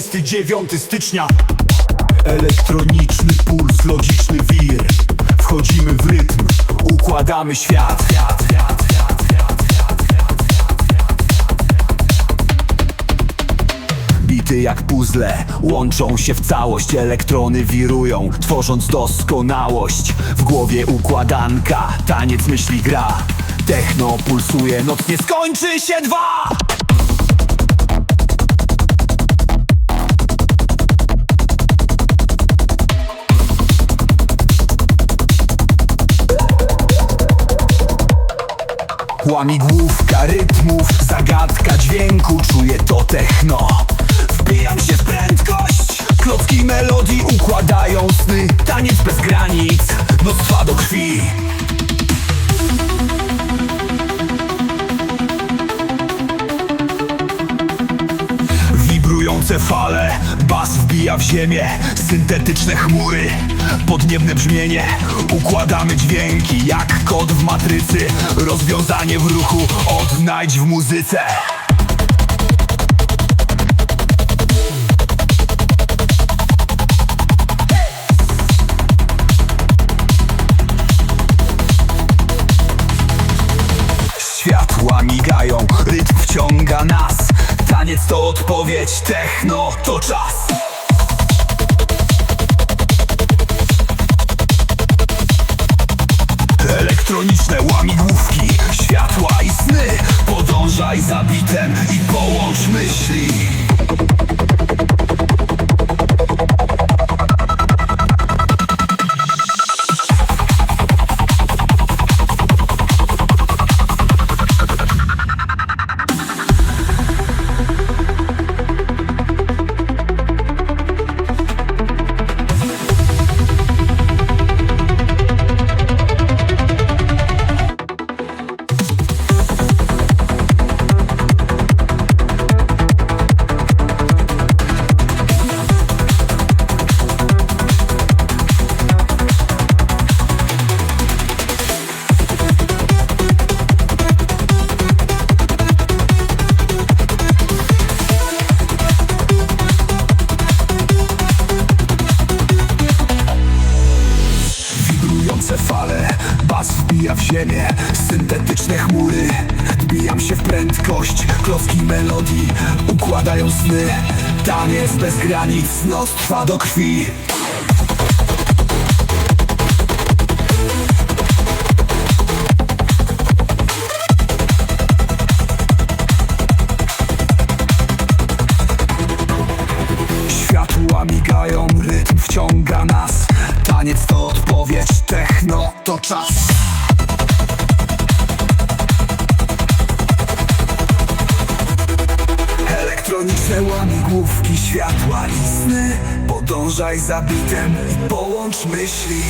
9 stycznia. Elektroniczny puls, logiczny wir. Wchodzimy w rytm, układamy świat, Bity jak puzzle, łączą się w całość. Elektrony wirują, tworząc doskonałość. W głowie układanka, taniec myśli gra. Techno pulsuje, noc nie skończy się dwa Łamigłówka rytmów, zagadka dźwięku Czuję to techno. Wbijam się w prędkość Klocki melodii układają sny. Taniec bez granic, noc do krwi. Wibrujące fale, bas wbija w ziemię. Syntetyczne chmury, podniebne brzmienie. Układamy dźwięki jak kod w matrycy. Rozwiązanie w ruchu, odnajdź w muzyce Taniec to odpowiedź, techno to czas. Elektroniczne łamigłówki, światła i sny. Podążaj za bitem i połącz myśli wbija w ziemię. Syntetyczne chmury, wbijam się w prędkość. Klocki melodii układają sny. Taniec bez granic, noc trwa do krwi. Światła migają, rytm wciąga nas. Taniec to odpowiedź, techno to czas Elektroniczne łamigłówki, światła i sny. Podążaj za bitem i połącz myśli